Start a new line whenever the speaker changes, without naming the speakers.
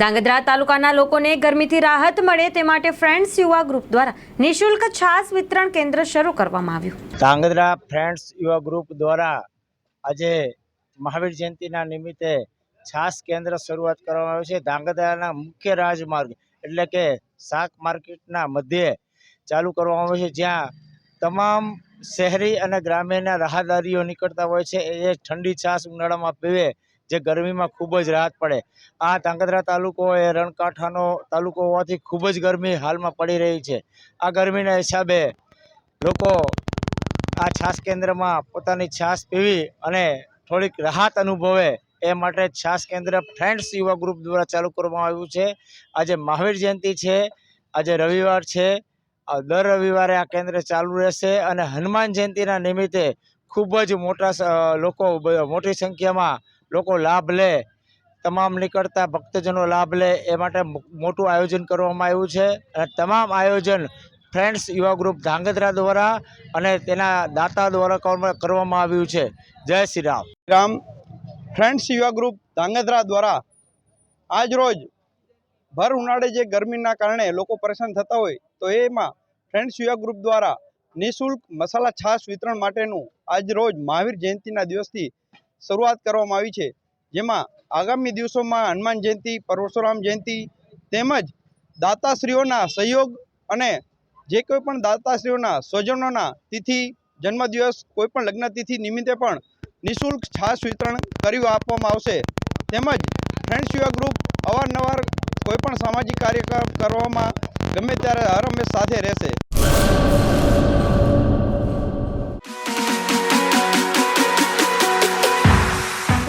ધાંગધ્રા તાલુકાના લોકોને ગરમીથી રાહત મળે તે માટે ફ્રેન્ડ્સ યુવા ગ્રુપ દ્વારા નિઃશુલ્ક છાસ વિતરણ કેન્દ્ર શરૂ કરવામાં આવ્યું.
ધાંગધ્રા ફ્રેન્ડ્સ યુવા ગ્રુપ દ્વારા આજે મહાવીર જયંતિના નિમિત્તે છાસ કેન્દ્ર શરૂઆત કરવામાં આવ્યું છે. ધાંગધ્રાના મુખ્ય રાજમાર્ગ એટલે કે શાક માર્કેટના મધ્યે ચાલુ કરવામાં આવ્યું છે, જ્યાં તમામ શહેરી અને ગ્રામ્યના રાહદારીઓ નીકળતા હોય છે. એ ઠંડી છાસ ઉનાળામાં પીવે જે ગરમીમાં ખૂબ જ રાહત પડે. આ ધાંગધ્રા તાલુકો એ રણકાંઠાનો તાલુકો હોવાથી ખૂબ જ ગરમી હાલમાં પડી રહી છે. આ ગરમીના હિસાબે લોકો આ છાસ કેન્દ્રમાં પોતાની છાસ પીવી અને થોડીક રાહત અનુભવે એ માટે છાસ કેન્દ્ર ફ્રેન્ડ્સ યુવા ગ્રુપ દ્વારા ચાલુ કરવામાં આવ્યું છે. આજે મહાવીર જયંતિ છે, આજે રવિવાર છે. દર રવિવારે આ કેન્દ્ર ચાલુ રહેશે અને હનુમાન જયંતિના નિમિત્તે ખૂબ જ મોટા લોકો મોટી સંખ્યામાં લોકો લાભ લે, તમામ નીકળતા ભક્તજનો લાભ લે, એ માટે મોટું આયોજન કરવામાં આવ્યું છે. અને તમામ આયોજન ફ્રેન્ડ્સ યુવા ગ્રુપ ધાંગધ્રા દ્વારા અને તેના દાતા દ્વારા કરવામાં- આવ્યું છે. જય શ્રી રામ.
રામ. ફ્રેન્ડ્સ યુવા ગ્રુપ ધાંગધ્રા દ્વારા આજ રોજ ભર ઉનાળે જે ગરમીના કારણે લોકો પરેશાન થતા હોય, તો એમાં ફ્રેન્ડ્સ યુવા ગ્રુપ દ્વારા નિઃશુલ્ક મસાલા છાશ વિતરણ માટેનું આજ રોજ મહાવીર જયંતિના દિવસથી શરૂઆત કરવામાં આવી છે. જેમાં આગામી દિવસોમાં હનુમાન જયંતિ પરશુરામ જયંતિ તેમજ દાતાશ્રીઓના સહયોગ અને જે કોઈ પણ દાતાશ્રીઓના સ્વજનોના તિથિ, જન્મદિવસ, કોઈ પણ લગ્ન તિથિ નિમિત્તે પણ નિઃશુલ્ક છાશ વિતરણ કરી આપવામાં આવશે. તેમજ ફ્રેન્ડ્સ યુવા ગ્રુપ અવારનવાર કોઈપણ સામાજિક કાર્યક્રમ કરવામાં ગમે ત્યારે હર હંમેશ સાથે રહેશે.